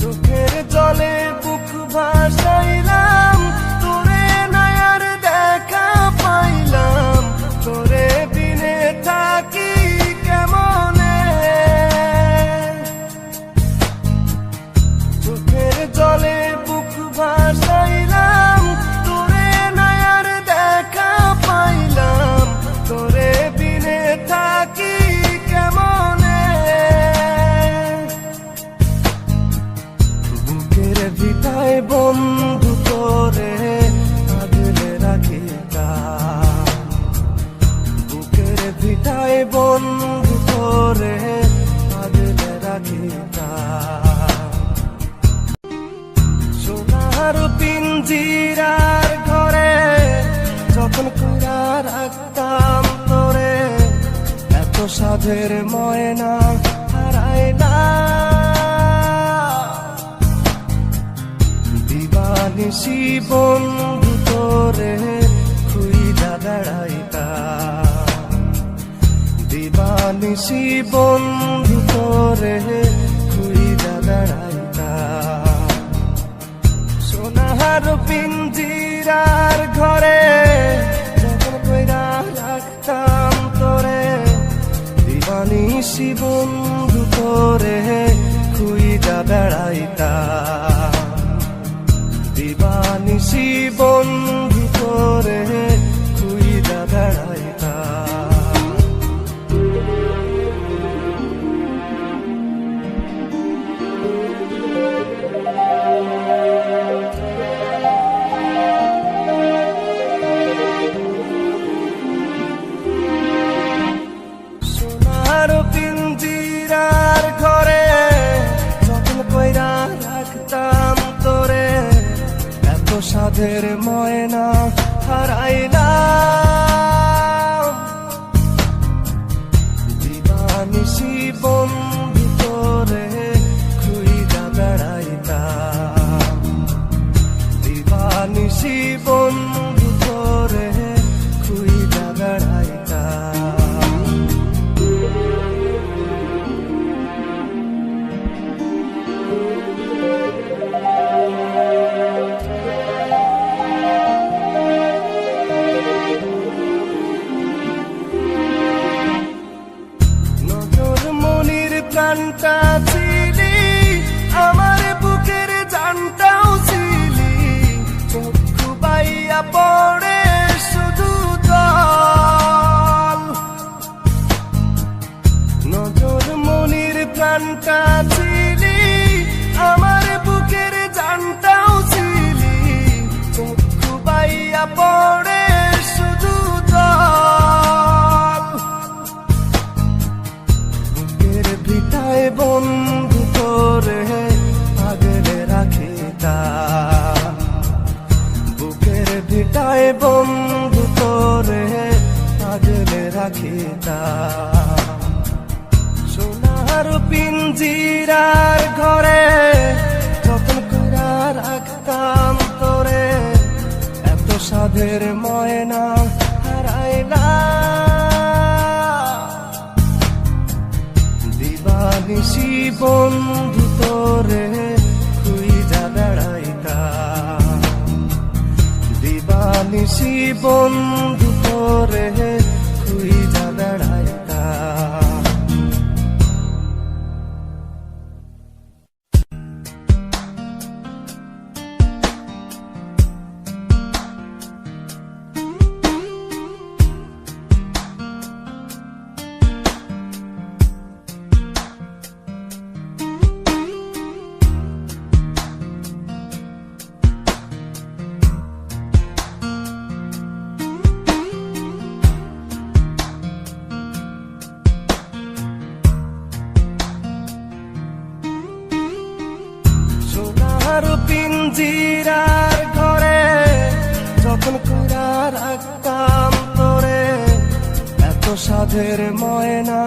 চোখের জলে বুক ভাসাইলাম বন্ধু তোরে আগলে রাখি বুকের ভিটায় বন্ধু তোরে আগলে রাখি সোনার পিঞ্জিরার ঘরে যখন কইরা রাখতাম তোরে এত সাধের ময়না দিবানিসি বন্ধু তোরে খুইদা বেড়াইতা দিবানিসি বন্ধু তোরে খুইদা বেড়াইতা সোনার পিঞ্জিরার ঘরে যখন কইরা রাখতাম তোরে দিবানিসি বন্ধু সাধের ময়না হারাইলাম দিবানিসি বন্ধু ভিতরে খুইদা বেড়াইতা প্রাণটা ছিলি, আমার বুকের জানটাও ছিলি। চক্ষু বাইয়া পড়ে শুধু জল। বুকের ভিটায় বন্ধু তোরে আগলে রাখিতা বুকের ভিটায় বন্ধু তোরে আগলে রাখিতা সোনার পিঞ্জিরার ঘরে যতন কইরা রাখতাম তোরে। এত সাধের ময়না হারাইলা। দিবানিসি বন্ধু তোরে খুইজা বেড়াইতা। দিবানিসি বন্ধু পিঞ্জিরার ঘরে, যখন কইরা রাখতাম তোরে, এত সাধের ময়না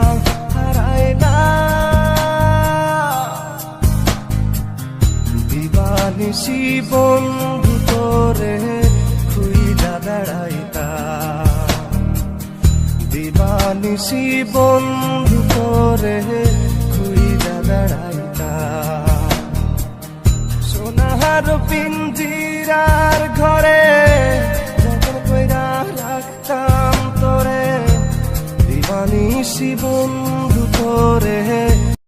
হারায় না। দিবানিসি বন্ধু তোরে খুইজা বেড়াইতা। দিবানিসি বন্ধু তোরে খুইজা বেড়াইতা। সোনার পিঞ্জিরার ঘরে যখন কইরা রাখতাম তোরে দিবানি শিবন্ধু তোরে।